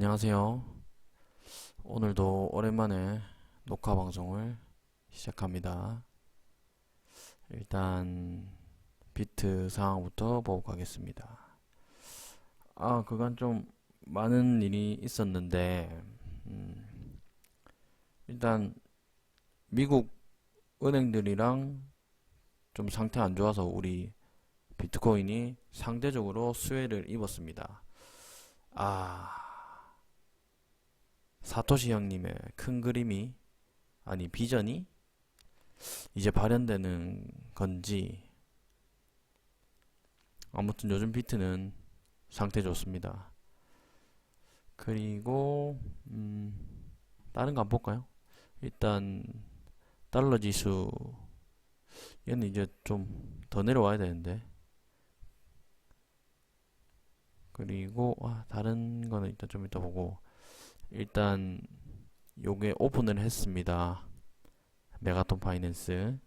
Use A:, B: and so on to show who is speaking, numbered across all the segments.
A: 안녕하세요. 오늘도 오랜만에 녹화 방송을 시작합니다. 일단 비트 상황부터 보고 가겠습니다. 아, 그간 좀 많은 일이 있었는데, 음, 일단 미국 은행들이랑 좀 상태 안 좋아서 우리 비트코인이 상대적으로 수혜를 입었습니다. 아, 사토시 형님의 큰 그림이, 아니, 비전이 이제 발현되는 건지, 아무튼 요즘 비트는 상태 좋습니다. 그리고, 음, 다른 거 안 볼까요? 일단, 달러 지수, 얘는 이제 좀 더 내려와야 되는데, 그리고 아, 다른 거는 일단 좀 이따 보고 일단 요게 오픈을 했습니다. 메가톤 파이낸스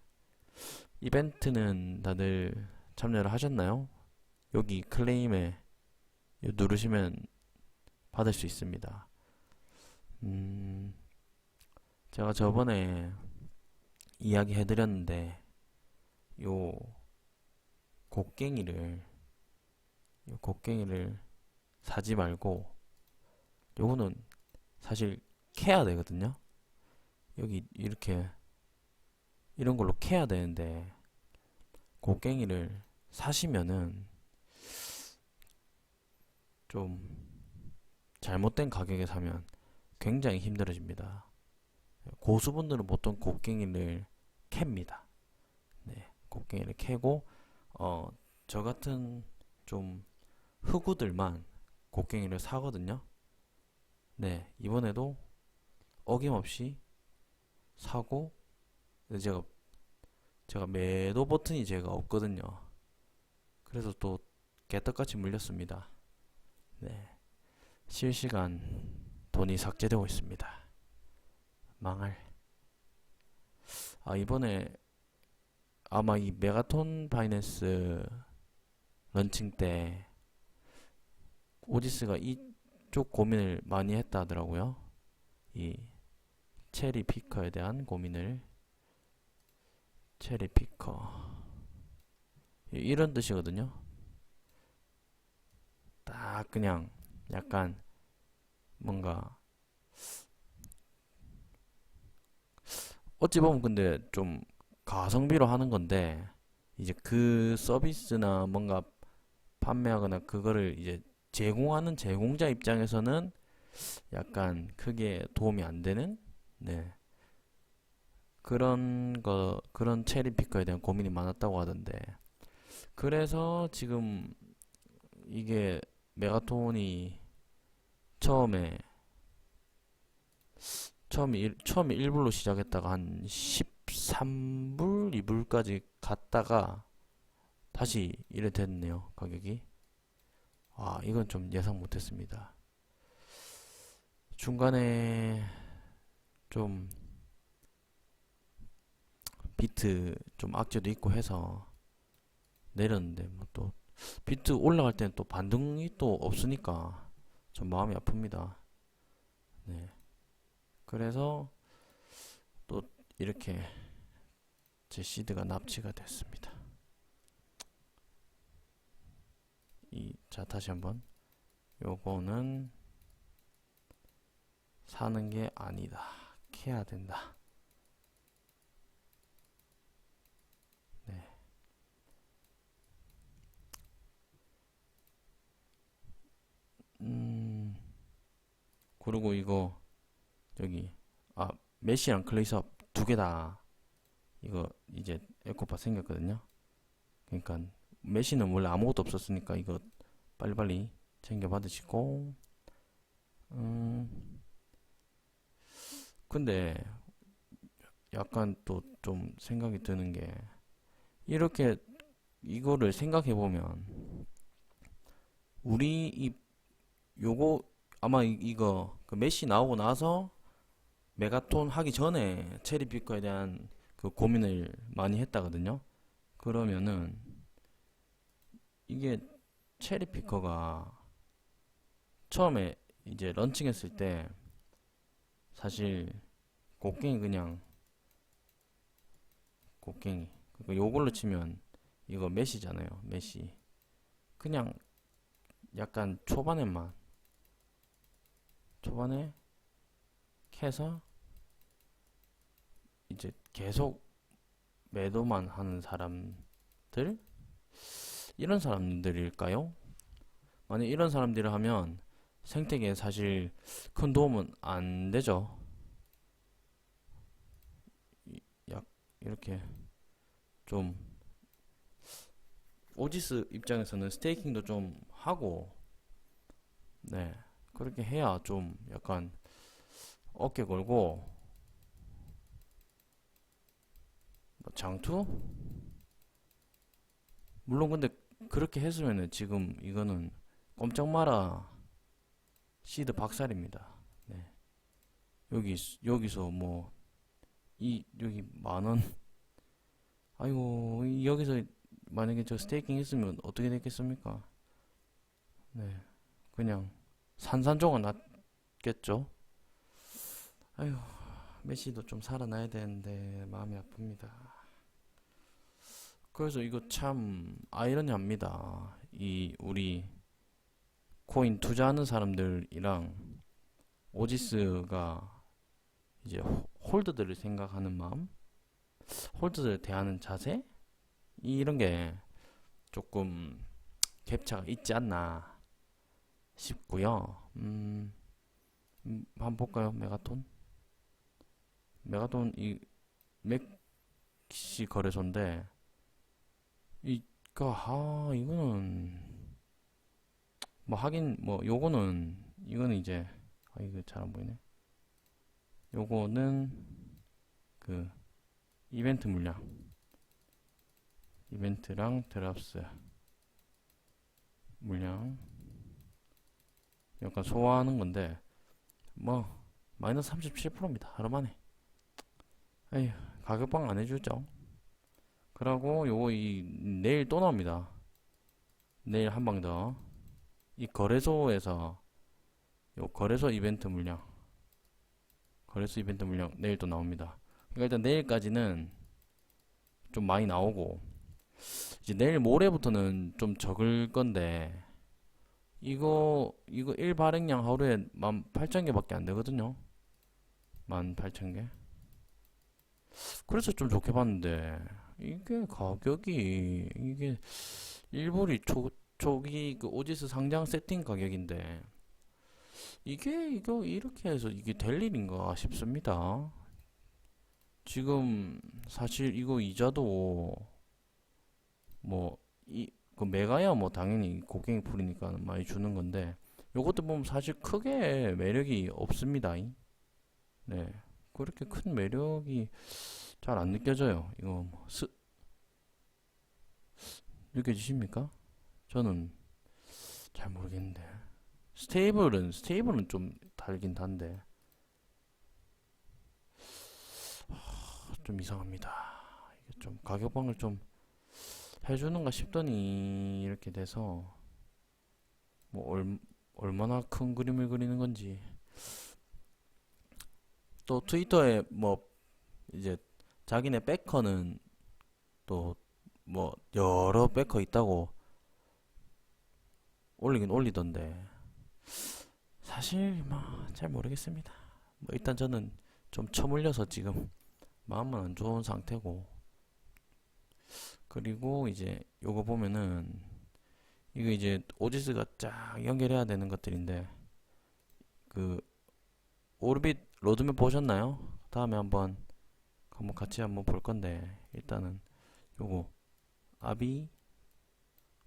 A: 이벤트는 다들 참여를 하셨나요? 여기 클레임에 요 누르시면 받을 수 있습니다. 음, 제가 저번에 이야기 해드렸는데 요 곡괭이를 요 곡괭이를 사지 말고 요거는 사실 캐야 되거든요. 여기 이렇게 이런 걸로 캐야 되는데 곡괭이를 사시면은 좀 잘못된 가격에 사면 굉장히 힘들어집니다. 고수분들은 보통 곡괭이를 캡니다. 네, 곡괭이를 캐고 어, 저 같은 좀 흑우들만 곡괭이를 사거든요. 네, 이번에도 어김없이 사고 제가 제가 매도 버튼이 제가 없거든요. 그래서 또 개떡같이 물렸습니다. 네, 실시간 돈이 삭제되고 있습니다. 망할. 아, 이번에 아마 이 메가톤 바이낸스 런칭 때 오지스가 이 쪽 고민을 많이 했다 하더라고요. 이 체리 피커에 대한 고민을 체리 피커 이런 뜻이거든요. 딱 그냥 약간 뭔가 어찌 보면 근데 좀 가성비로 하는 건데 이제 그 서비스나 뭔가 판매하거나 그거를 이제 제공하는 제공자 입장에서는 약간 크게 도움이 안 되는? 네. 그런 거 그런 체리 피커에 대한 고민이 많았다고 하던데. 그래서 지금 이게 메가톤이 처음에 처음에 일, 처음에 1불로 시작했다가 한 13불, 2불까지 갔다가 다시 이래 됐네요, 가격이. 아, 이건 좀 예상 못했습니다. 중간에 좀 비트 좀 악재도 있고 해서 내렸는데 뭐 또 비트 올라갈 때는 또 반등이 또 없으니까 좀 마음이 아픕니다. 네. 그래서 또 이렇게 제 시드가 납치가 됐습니다. 이, 자, 다시 한번. 요거는 사는 게 아니다. 캐야 된다. 네. 음, 그리고 이거, 여기, 아, 메시랑 클레이섭 두개 다, 이거, 이제 에코파 생겼거든요. 그러니까, 메시는 원래 아무것도 없었으니까 이거 빨리빨리 챙겨 받으시고 음 근데 약간 또 좀 생각이 드는 게 이렇게 이거를 생각해 보면 우리 이 요거 아마 이, 이거 그 메시 나오고 나서 메가톤 하기 전에 체리 피커에 대한 그 고민을 많이 했다거든요. 그러면은 이게 체리 피커가 처음에 이제 런칭했을 때 사실 곡괭이 그냥 곡괭이. 그러니까 요걸로 치면 이거 메시잖아요 메시. 그냥 약간 초반에만 초반에 캐서 이제 계속 매도만 하는 사람들 이런 사람들일까요? 만약 이런 사람들을 하면 생태계에 사실 큰 도움은 안 되죠. 이- 약 이렇게 좀 오지스 입장에서는 스테이킹도 좀 하고 네 그렇게 해야 좀 약간 어깨 걸고 뭐 장투? 물론 근데 그렇게 했으면은 지금 이거는 꼼짝 마라 시드 박살입니다. 네. 여기 여기서 뭐 이 여기 만 원. 아이고 이- 여기서 만약에 저 스테이킹 했으면 어떻게 됐겠습니까? 네. 그냥 산산조각 났겠죠. 아휴 메시도 좀 살아나야 되는데 마음이 아픕니다. 그래서 이거 참 아이러니합니다. 이 우리 코인 투자하는 사람들이랑 오지스가 이제 호- 홀더들을 생각하는 마음, 홀더들을 대하는 자세 이런 게 조금 갭차가 있지 않나 싶고요. 음, 음, 한번 볼까요? 메가톤? 메가톤 이 맥시 거래소인데 이거 아 이거는 뭐 하긴 뭐 요거는 이거는 이제 아 이거 잘 안 보이네. 요거는 그 이벤트 물량. 이벤트랑 드랍스 물량. 약간 소화하는 건데 뭐 마이너스 37%입니다. 하루 만에. 에휴 가격방 안 해주죠 그러고 요거 이 내일 또 나옵니다. 내일 한 방 더. 이 거래소에서 요 거래소 이벤트 물량. 거래소 이벤트 물량 내일 또 나옵니다. 그러니까 일단 내일까지는 좀 많이 나오고 이제 내일 모레부터는 좀 적을 건데 이거 이거 1 발행량 하루에 18,000개밖에 안 되거든요. 18,000개. 그래서 좀 좋게 봤는데 이게 가격이 이게 일본이 초, 초기 그 오지스 상장 세팅 가격인데 이게 이거 이렇게 해서 이게 될 일인가 싶습니다. 지금 사실 이거 이자도 뭐이 그 메가야 뭐 당연히 곡괭이 풀이니까 많이 주는 건데 요것도 보면 사실 크게 매력이 없습니다. 네. 그렇게 큰 매력이 잘 안 느껴져요. 이거 뭐 스, 느껴지십니까? 저는 잘 모르겠는데. 스테이블은, 스테이블은 좀 달긴 단데. 하, 좀 이상합니다. 이게 좀 가격방을 좀 해주는가 싶더니 이렇게 돼서 뭐 얼, 얼마나 큰 그림을 그리는 건지. 또 트위터에 뭐 이제 자기네 백커는 또 뭐 여러 백커 있다고 올리긴 올리던데 사실 뭐잘 모르겠습니다. 뭐 일단 저는 좀 처물려서 지금 마음은 안 좋은 상태고 그리고 이제 요거 보면은 이거 이제 오지스가 쫙 연결해야 되는 것들인데 그 오르빗 로드맵 보셨나요? 다음에 한번 한번 같이 한번 볼 건데 일단은 요거. 아비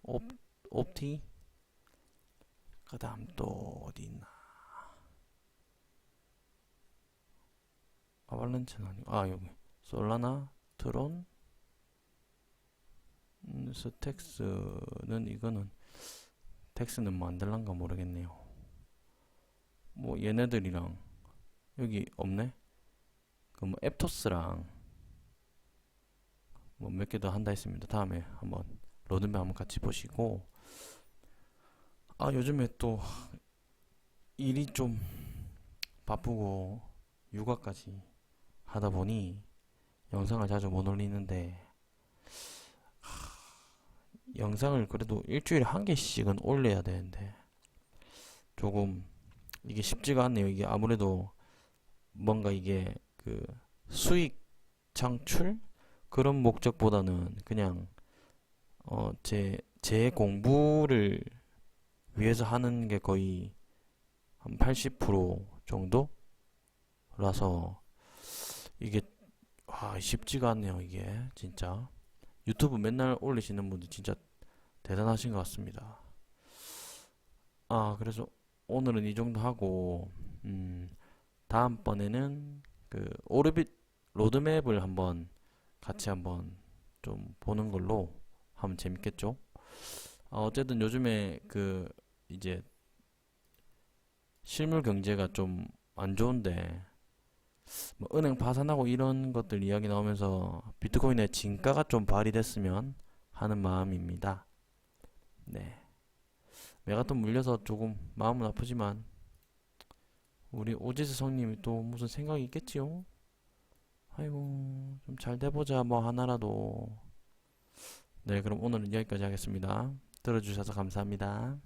A: 옵 옵티. 그 다음 또 어디 있나? 아발란체는 아니고. 아 여기. 솔라나 트론. 음, 스택스는 이거는 텍스는 만들란가 모르겠네요. 뭐 얘네들이랑 여기 없네 그 뭐 앱토스랑 뭐 몇 개 더 한다 했습니다. 다음에 한번 로드맵 한번 같이 보시고 아 요즘에 또 일이 좀 바쁘고 육아까지 하다 보니 영상을 자주 못 올리는데 하, 영상을 그래도 일주일에 한 개씩은 올려야 되는데 조금 이게 쉽지가 않네요. 이게 아무래도 뭔가 이게 그 수익 창출 그런 목적보다는 그냥 어 제 제 공부를 위해서 하는 게 거의 한 80% 정도라서 이게 아 쉽지가 않네요. 이게 진짜 유튜브 맨날 올리시는 분들 진짜 대단하신 것 같습니다. 아 그래서 오늘은 이 정도 하고 음 다음번에는 그 오르빗 로드맵을 한번 같이 한번 좀 보는 걸로 하면 재밌겠죠? 어, 어쨌든 요즘에 그 이제 실물 경제가 좀 안 좋은데 뭐 은행 파산하고 이런 것들 이야기 나오면서 비트코인의 진가가 좀 발휘됐으면 하는 마음입니다. 네. 메가톤 물려서 조금 마음은 아프지만 우리 오지스 성님이 또 무슨 생각이 있겠지요? 아이고 좀 잘 돼보자 뭐 하나라도. 네 그럼 오늘은 여기까지 하겠습니다. 들어주셔서 감사합니다